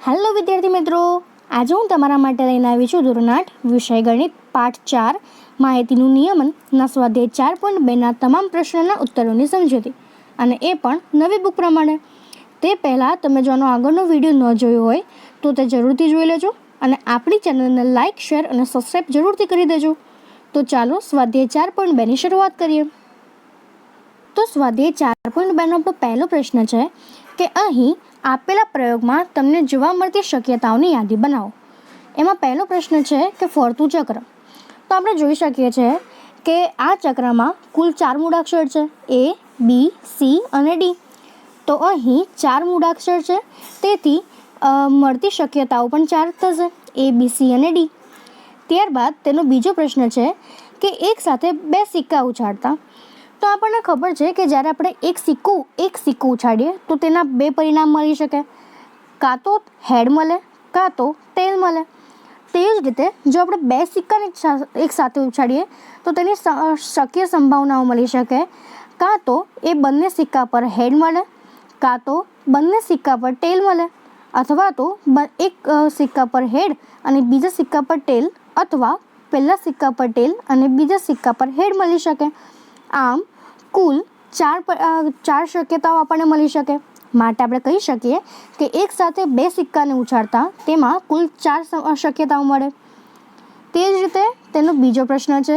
Hello વિદ્યાર્થી મિત્રો, આજે હું તમારા માટે લઈને આવી છું ધોરણ આઠ, વિષય ગણિત, પાઠ ચાર, માહિતીનું નિયમનના સ્વાધ્યાય ચાર પોઈન્ટ બેના તમામ પ્રશ્નોના ઉત્તરોની સમજૂતી. અને એ પણ નવી બુક પ્રમાણે. તે પહેલાં તમે જો આનો આગળનો વીડિયો ન જોયો હોય, તો તે જરૂરથી જોઈ લેજો અને આપણી ચેનલને લાઇક શેર અને સબસ્ક્રાઈબ જરૂરથી કરી દેજો. તો ચાલો સ્વાધ્યાય ચાર પોઈન્ટ બેની શરૂઆત કરીએ. તો સ્વાધ્યાય ચાર પોઈન્ટ બેનો આપણો પહેલો પ્રશ્ન છે કે અહીં આપેલા પ્રયોગમાં તમને જોવા મળતી શક્યતાઓની યાદી બનાવો. એમાં પહેલો પ્રશ્ન છે કે ફરતું ચક્ર. તો આપણે જોઈ શકીએ છીએ કે આ ચક્રમાં કુલ ચાર મૂળાક્ષર છે, એ, બી, સી અને ડી. તો અહીં ચાર મૂળાક્ષર છે, તેથી મળતી શક્યતાઓ પણ ચાર થશે, એ, બી, સી અને ડી. ત્યારબાદ તેનો બીજો પ્રશ્ન છે કે એકસાથે બે સિક્કા ઉછાળતા. તો આપણને ખબર છે કે જ્યારે આપણે એક સિક્કો એક સિક્કો ઉછાડીએ તો તેના બે પરિણામ મળી શકે. કાં તો હેડ મળે, કાં તો ટેલ મળે. તે જ રીતે જો આપણે બે સિક્કાને એક સાથે ઉછાડીએ તો તેની શક્ય સંભાવનાઓ મળી શકે. કાં તો એ બંને સિક્કા પર હેડ મળે, કાં તો બંને સિક્કા પર ટેલ મળે, અથવા તો એક સિક્કા પર હેડ અને બીજા સિક્કા પર ટેલ, અથવા પહેલા સિક્કા પર ટેલ અને બીજા સિક્કા પર હેડ મળી શકે. આમ કુલ ચાર ચાર શક્યતાઓ આપણને મળી શકે. માટે આપણે કહી શકીએ કે એક સાથે બે સિક્કાને ઉછાળતા તેમાં કુલ ચાર શક્યતાઓ મળે. તે જ રીતે તેનો બીજો પ્રશ્ન છે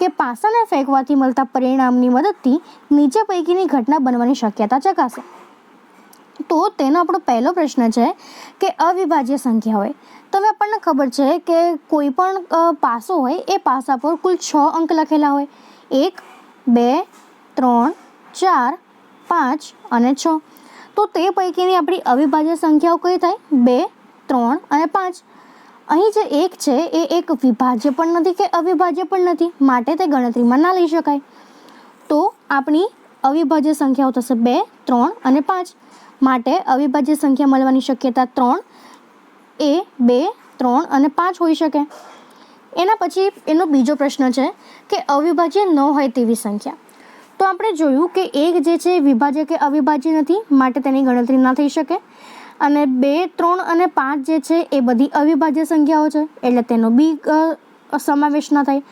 કે પાસાને ફેંકવાથી મળતા પરિણામની મદદથી નીચે પૈકીની ઘટના બનવાની શક્યતા ચકાસે. તો તેનો આપણો પહેલો પ્રશ્ન છે કે અવિભાજ્ય સંખ્યા હોય. તો હવે આપણને ખબર છે કે કોઈ પણ પાસો હોય એ પાસા પર કુલ છ અંક લખેલા હોય. એક, બે ત્રણ, ચાર, પાંચ અને છ. તો તે પૈકીની આપણી અવિભાજ્ય સંખ્યાઓ કઈ થાય? બે, ત્રણ અને પાંચ. અહીં જે એક છે, એ એક વિભાજ્ય પણ નથી કે અવિભાજ્ય પણ નથી. માટે તે ગણતરીમાં ના લઈ શકાય. તો આપણી અવિભાજ્ય સંખ્યાઓ થશે બે, ત્રણ અને પાંચ. માટે અવિભાજ્ય સંખ્યા મળવાની શક્યતા ત્રણ, એ બે, ત્રણ અને પાંચ હોઈ શકે. એના પછી એનો બીજો પ્રશ્ન છે કે અવિભાજ્ય ન હોય તેવી સંખ્યા. તો આપણે જોયું કે એક જે છે વિભાજ્ય કે અવિભાજ્ય નથી, માટે તેની ગણતરી ના થઈ શકે. અને બે, ત્રણ અને પાંચ જે છે એ બધી અવિભાજ્ય સંખ્યાઓ છે, એટલે તેનો બી સમાવેશ ન થાય.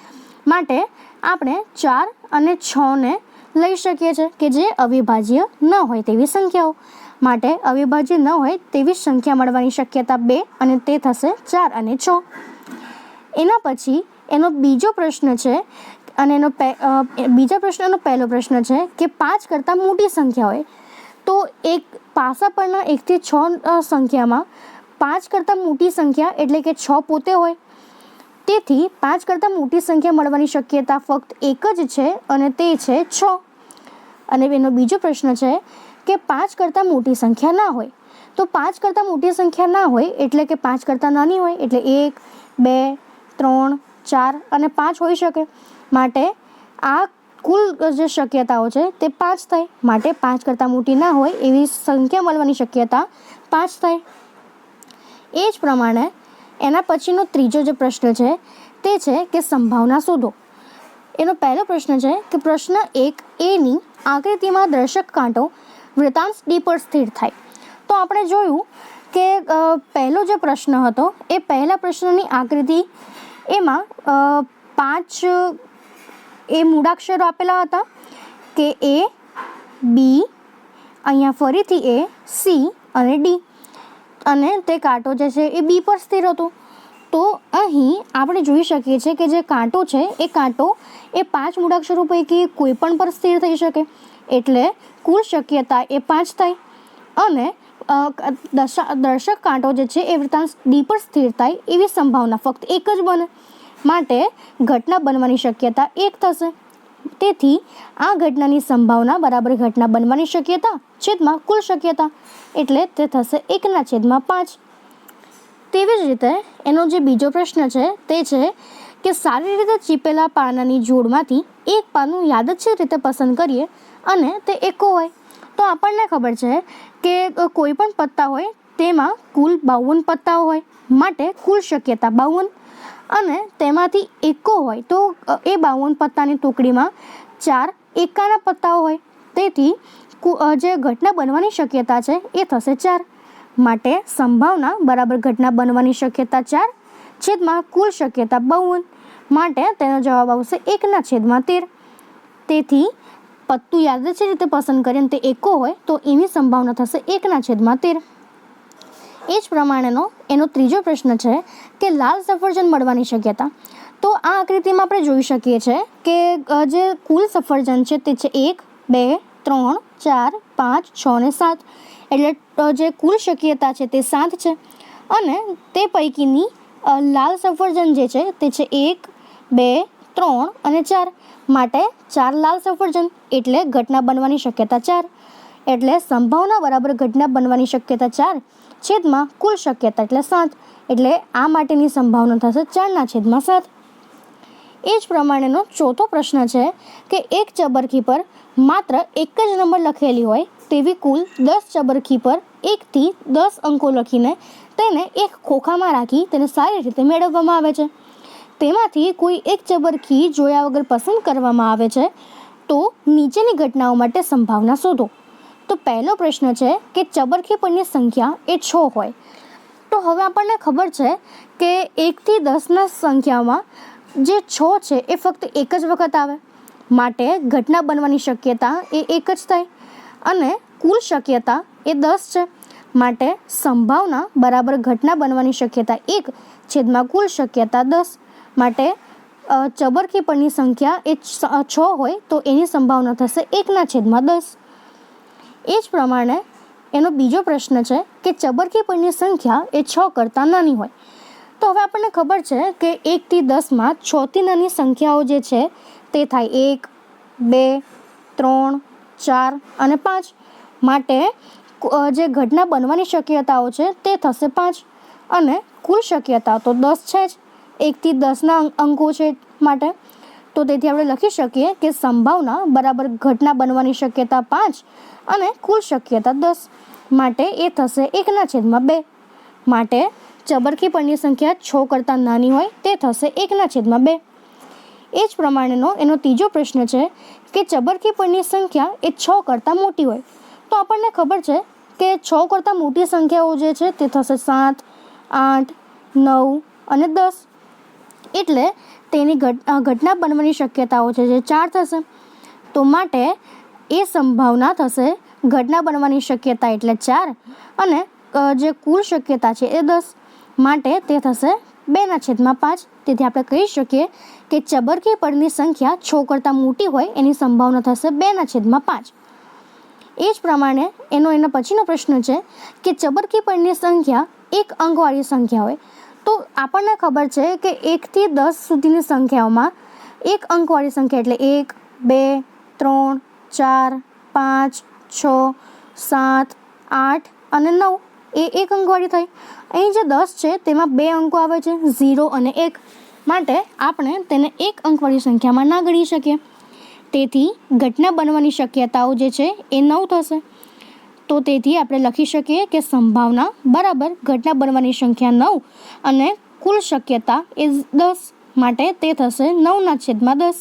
માટે આપણે ચાર અને છને લઈ શકીએ છીએ કે જે અવિભાજ્ય ન હોય તેવી સંખ્યાઓ. માટે અવિભાજ્ય ન હોય તેવી સંખ્યા મળવાની શક્યતા બે અને તે થશે ચાર અને છ. એના પછી એનો બીજો પ્રશ્ન છે અને એનો બીજા પ્રશ્નનો પહેલો પ્રશ્ન છે કે પાંચ કરતાં મોટી સંખ્યા હોય, તો એક પાસા પરના એકથી છ સંખ્યામાં પાંચ કરતાં મોટી સંખ્યા એટલે કે છ પોતે હોય. તેથી પાંચ કરતાં મોટી સંખ્યા મળવાની શક્યતા ફક્ત એક જ છે અને તે છે છ. અને એનો બીજો પ્રશ્ન છે કે પાંચ કરતાં મોટી સંખ્યા ના હોય, તો પાંચ કરતાં મોટી સંખ્યા ના હોય એટલે કે પાંચ કરતાં નાની હોય એટલે એક, બે, ત્રણ, ચાર અને પાંચ હોઈ શકે. માટે આ કુલ જે શક્યતાઓ છે તે પાંચ થાય માટે પાંચ કરતાં મોટી ના હોય એવી સંખ્યા મળવાની શક્યતા પાંચ થાય એ જ પ્રમાણે એના પછીનો ત્રીજો જે પ્રશ્ન છે તે છે કે સંભાવના શોધો. એનો પહેલો પ્રશ્ન છે કે પ્રશ્ન એક એની આકૃતિમાં દર્શક કાંટો વૃતાંશ ડી પર સ્થિર થાય. તો આપણે જોયું કે પહેલો જે પ્રશ્ન હતો એ પહેલા પ્રશ્નની આકૃતિ એમાં પાંચ એ મૂળાક્ષરો આપેલા હતા કે એ, બી, અહીંયા ફરીથી એ, સી અને ડી. અને તે કાંટો જે છે એ બી પર સ્થિર હતો. તો અહીં આપણે જોઈ શકીએ છીએ કે જે કાંટો છે એ કાંટો એ પાંચ મૂળાક્ષરો પૈકી કોઈ પણ પર સ્થિર થઈ શકે. એટલે કુલ શક્યતા એ પાંચ થાય. અને દર્શક કાંટો જે છે એ વૃત્તાંશ ડી પર સ્થિર થાય એવી સંભાવના ફક્ત એક જ બને. માટે ઘટના બનવાની શક્યતા એક થશે. તેથી, આ ઘટનાની સંભાવના બરાબર ઘટના બનવાની શક્યતા છેદમાં કુલ શક્યતા. એટલે તે થશે એકના છેદમાં પાંચ. તેવી જ રીતે, એનો જે બીજો પ્રશ્ન છે તે છે કે સારી રીતે ચીપેલા પાનાની જોડમાંથી એક પાનું યાદચ્છિક રીતે પસંદ કરીએ અને તે એકો હોય. તો આપણને ખબર છે કે કોઈ પણ પત્તા હોય, તેમાં કુલ બાવન પત્તાઓ હોય. માટે કુલ શક્યતા બાવન. અને તેમાંથી એકો હોય તો એ બાવન પત્તાની ટુકડીમાં ચાર એકાના પત્તાઓ હોય. તેથી જે ઘટના બનવાની શક્યતા છે એ થશે ચાર. માટે સંભાવના બરાબર ઘટના બનવાની શક્યતા ચાર, છેદમાં કુલ શક્યતા બાવન. માટે તેનો જવાબ આવશે એકના છેદમાં તેર. તેથી પત્તું યાદચ્છિક રીતે પસંદ કરીએ તે એકો હોય તો એની સંભાવના થશે એકના છેદમાં તેર. એ જ પ્રમાણેનો એનો ત્રીજો પ્રશ્ન છે કે લાલ સફરજન મળવાની શક્યતા. તો આ આકૃતિમાં આપણે જોઈ શકીએ છીએ કે જે કુલ સફરજન છે તે છે એક, બે, ત્રણ, ચાર, પાંચ, છ અને સાત. એટલે જે કુલ શક્યતા છે તે સાત છે. અને તે પૈકીની લાલ સફરજન જે છે તે છે એક, બે, ત્રણ અને ચાર. માટે ચાર લાલ સફરજન એટલે ઘટના બનવાની શક્યતા ચાર. એટલે સંભાવના બરાબર ઘટના બનવાની શક્યતા ચાર છેદમાં કુલ શક્યતા એટલે સાત. એટલે આ માટેની સંભાવના થશે ચારના છેદમાં સાત. એ જ પ્રમાણેનો ચોથો પ્રશ્ન છે કે એક ચબરખી પર માત્ર એક જ નંબર લખેલી હોય તેવી કુલ દસ ચબરખી પર એકથી દસ અંકો લખીને તેને એક ખોખામાં રાખી તેને સારી રીતે મેળવવામાં આવે છે. તેમાંથી કોઈ એક ચબરખી જોયા વગર પસંદ કરવામાં આવે છે તો નીચેની ઘટનાઓ માટે સંભાવના શોધો. તો પહેલો પ્રશ્ન છે કે ચબરખી પરની સંખ્યા એ છ હોય. તો હવે આપણને ખબર છે કે એકથી દસના સંખ્યામાં જે છ છે એ ફક્ત એક જ વખત આવે. માટે ઘટના બનવાની શક્યતા એ એક જ થાય. અને કુલ શક્યતા એ દસ છે. માટે સંભાવના બરાબર ઘટના બનવાની શક્યતા એક છેદમાં કુલ શક્યતા દસ. માટે અ, ચબરખી પરની સંખ્યા એ છ હોય તો એની સંભાવના થશે એકના છેદમાં દસ. એ જ પ્રમાણે એનો બીજો પ્રશ્ન છે કે ચબરકી પરની સંખ્યા એ છ કરતાં નાની હોય. તો હવે આપણને ખબર છે કે એકથી દસમાં છથી નાની સંખ્યાઓ જે છે તે થાય એક, બે, ત્રણ, ચાર અને પાંચ. માટે જે ઘટના બનવાની શક્યતાઓ છે તે થશે પાંચ. અને કુલ શક્યતા તો દસ છે જ. એકથી દસના અંકો છે માટે. તો તેથી આપણે લખી શકીએ કે સંભાવના બરાબર ઘટના બનવાની શક્યતા પાંચ અને કુલ શક્યતા દસ. માટે એ થશે એકના છેદમાં બે. માટે ચબરખી પરની સંખ્યા છ કરતાં નાની હોય તે થશે એકના છેદમાં બે. એ જ પ્રમાણેનો એનો ત્રીજો પ્રશ્ન છે કે ચબરખી પરની સંખ્યા એ છ કરતાં મોટી હોય. તો આપણને ખબર છે કે છ કરતાં મોટી સંખ્યાઓ જે છે તે થશે સાત, આઠ, નવ અને દસ. એટલે તેની ઘટ ઘટના બનવાની શક્યતાઓ છે જે ચાર થશે. તો માટે એ સંભાવના થશે ઘટના બનવાની શક્યતા એટલે ચાર અને જે કુલ શક્યતા છે એ દસ. માટે તે થશે બેના છેદમાં પાંચ. તેથી આપણે કહી શકીએ કે ચબરકી પરની સંખ્યા છ કરતાં મોટી હોય એની સંભાવના થશે બેના છેદમાં પાંચ. એ જ પ્રમાણે એનો એના પછીનો પ્રશ્ન છે કે ચબરકી પરની સંખ્યા એક અંકવાળી સંખ્યા હોય તો આપણને ખબર છે કે એકથી દસ સુધીની સંખ્યાઓમાં એક અંકવાળી સંખ્યા એટલે એક, બે, ત્રણ, ચાર, પાંચ, છ, સાત, આઠ અને નવ એ એક અંકવાળી થઈ. અહીં જે દસ છે તેમાં બે અંકો આવે છે, ઝીરો અને એક. માટે આપણે તેને એક અંકવાળી સંખ્યામાં ના ગણી શકીએ. તેથી ઘટના બનવાની શક્યતાઓ જે છે એ નવ થશે. તો તેથી આપણે લખી શકીએ કે સંભાવના બરાબર ઘટના બનવાની સંખ્યા નવ અને કુલ શક્યતા એ દસ માટે તે થશે નવના છેદમાં દસ.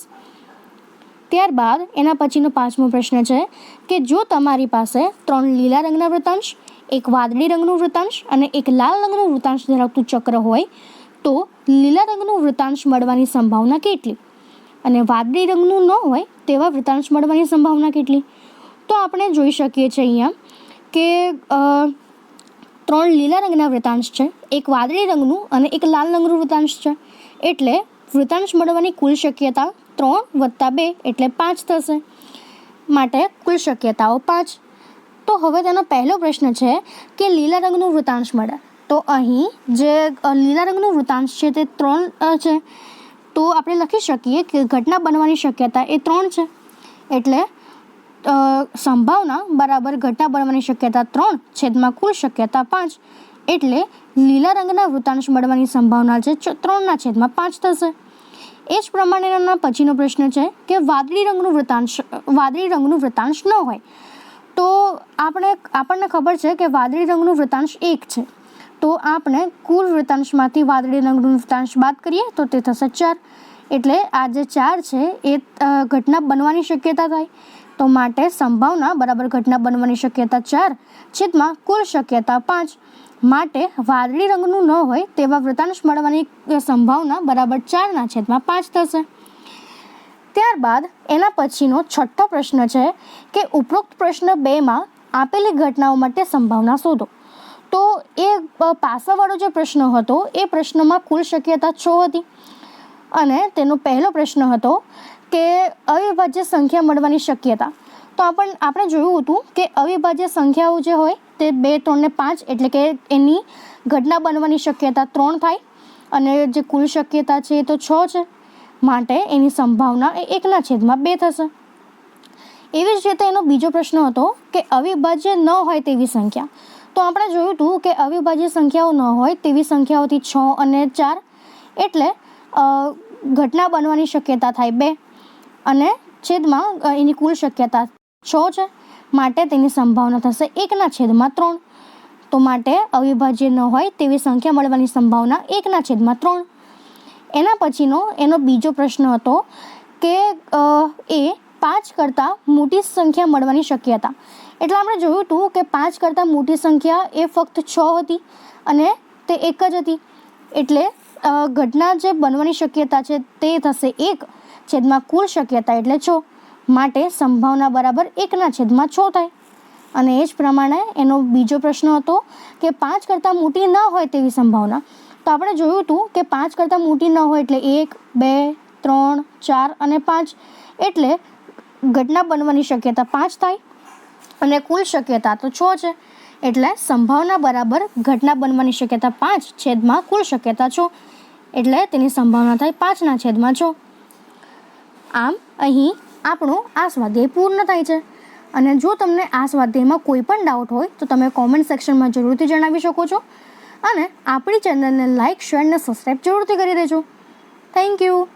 ત્યારબાદ એના પછીનો પાંચમો પ્રશ્ન છે કે જો તમારી પાસે ત્રણ લીલા રંગના વૃતાંશ એક વાદળી રંગનું વૃતાંશ અને એક લાલ રંગનું વૃતાંશ ધરાવતું ચક્ર હોય, તો લીલા રંગનું વૃતાંશ મળવાની સંભાવના કેટલી? અને વાદળી રંગનું ન હોય તેવા વૃતાંશ મળવાની સંભાવના કેટલી? તો આપણે જોઈ શકીએ છીએ અહીંયા કે ત્રણ લીલા રંગના વૃતાંશ છે. એક વાદળી રંગનું અને એક લાલ રંગનું વૃતાંશ છે. એટલે વૃતાંશ મળવાની કુલ શક્યતા ત્રણ વત્તા બે, એટલે પાંચ થશે. માટે કુલ શક્યતાઓ પાંચ. તો હવે તેનો પહેલો પ્રશ્ન છે કે લીલા રંગનું વૃતાંશ મળે. તો અહીં જે લીલા રંગનું વૃતાંશ છે તે ત્રણ છે. તો આપણે લખી શકીએ કે ઘટના બનવાની શક્યતા એ ત્રણ છે. એટલે સંભાવના બરાબર ઘટના બનવાની શક્યતા ત્રણ છેદમાં કુલ શક્યતા પાંચ એટલે લીલા રંગના વૃતાંશ મળવાની સંભાવના છે ત્રણના છેદમાં પાંચ થશે. એ જ પ્રમાણેના પછીનો પ્રશ્ન છે કે વાદળી રંગનું વૃતાંશ વાદળી રંગનું વૃતાંશ ન હોય. તો આપણે, આપણને ખબર છે કે વાદળી રંગનું વૃતાંશ એક છે. તો આપણે કુલ વૃતાંશમાંથી વાદળી રંગનું વૃતાંશ બાદ કરીએ તો તે થશે ચાર. એટલે આ જે ચાર છે, એ ઘટના બનવાની શક્યતા થાય. તો માટે સંભાવના બરાબર ઘટના બનવાની શક્યતા ચાર, છેદમાં કુલ શક્યતા પાંચ. માટે વાદળી રંગનું ન હોય તેવા વૃતાંશ મળવાની સંભાવના બરાબર ચારના છેદમાં પાંચ થશે. ત્યારબાદ એના પછીનો છઠ્ઠો પ્રશ્ન છે કે ઉપરોક્ત પ્રશ્ન બેમાં આપેલી ઘટનાઓ માટે સંભાવના શોધો. તો એ પાસાવાળો જે પ્રશ્ન હતો એ પ્રશ્નમાં કુલ શક્યતા છ હતી. અને તેનો પહેલો પ્રશ્ન હતો કે અવિભાજ્ય સંખ્યા મળવાની શક્યતા. તો આપણ, આપણે જોયું હતું કે અવિભાજ્ય સંખ્યાઓ જે હોય તે બે, ત્રણ ને પાંચ એટલે કે એની ઘટના બનવાની શક્યતા ત્રણ થાય અને જે કુલ શક્યતા છે એ તો છ છે. માટે એની સંભાવના એ એકના છેદમાં બે થશે. એવી જ રીતે એનો બીજો પ્રશ્ન હતો કે અવિભાજ્ય ન હોય તેવી સંખ્યા. તો આપણે જોયું હતું કે અવિભાજ્ય સંખ્યાઓ ન હોય તેવી સંખ્યાઓથી છ અને ચાર એટલે ઘટના બનવાની શક્યતા થાય બે. અને છેદમાં એની કુલ શક્યતા છ છે. માટે તેની સંભાવના થશે એકના છેદમાં ત્રણ. તો માટે અવિભાજ્ય ન હોય તેવી સંખ્યા મળવાની સંભાવના એકના છેદમાં ત્રણ. એના પછીનો, એનો બીજો પ્રશ્ન હતો કે એ પાંચ કરતાં મોટી સંખ્યા મળવાની શક્યતા. એટલે આપણે જોયું હતું કે પાંચ કરતાં મોટી સંખ્યા એ ફક્ત છ હતી અને તે એક જ હતી. એટલે ઘટના જે બનવાની શક્યતા છે તે થશે એક. છેદમાં કુલ શક્યતા એટલે છ. માટે સંભાવના બરાબર એકના છેદમાં છ થાય. અને એ જ પ્રમાણે એનો બીજો પ્રશ્ન હતો કે પાંચ કરતાં મોટી ન હોય તેવી સંભાવના. તો આપણે જોયું હતું કે પાંચ કરતાં મોટી ન હોય એટલે એક, બે, ત્રણ, ચાર અને પાંચ. એટલે ઘટના બનવાની શક્યતા પાંચ થાય અને કુલ શક્યતા તો છ છે. એટલે સંભાવના બરાબર ઘટના બનવાની શક્યતા પાંચ છેદમાં કુલ શક્યતા છો. એટલે તેની સંભાવના થાય પાંચના છેદમાં છ. આમ અહીં આપણું આ સ્વાધ્યાય પૂર્ણ થાય છે. અને જો તમને આ સ્વાધ્યાયમાં કોઈ પણ ડાઉટ હોય, તો તમે કોમેન્ટ સેક્શનમાં જરૂરથી જણાવી શકો છો. અને આપણી ચેનલને લાઇક શેર અને સબસ્ક્રાઈબ જરૂરથી કરી દેજો. Thank you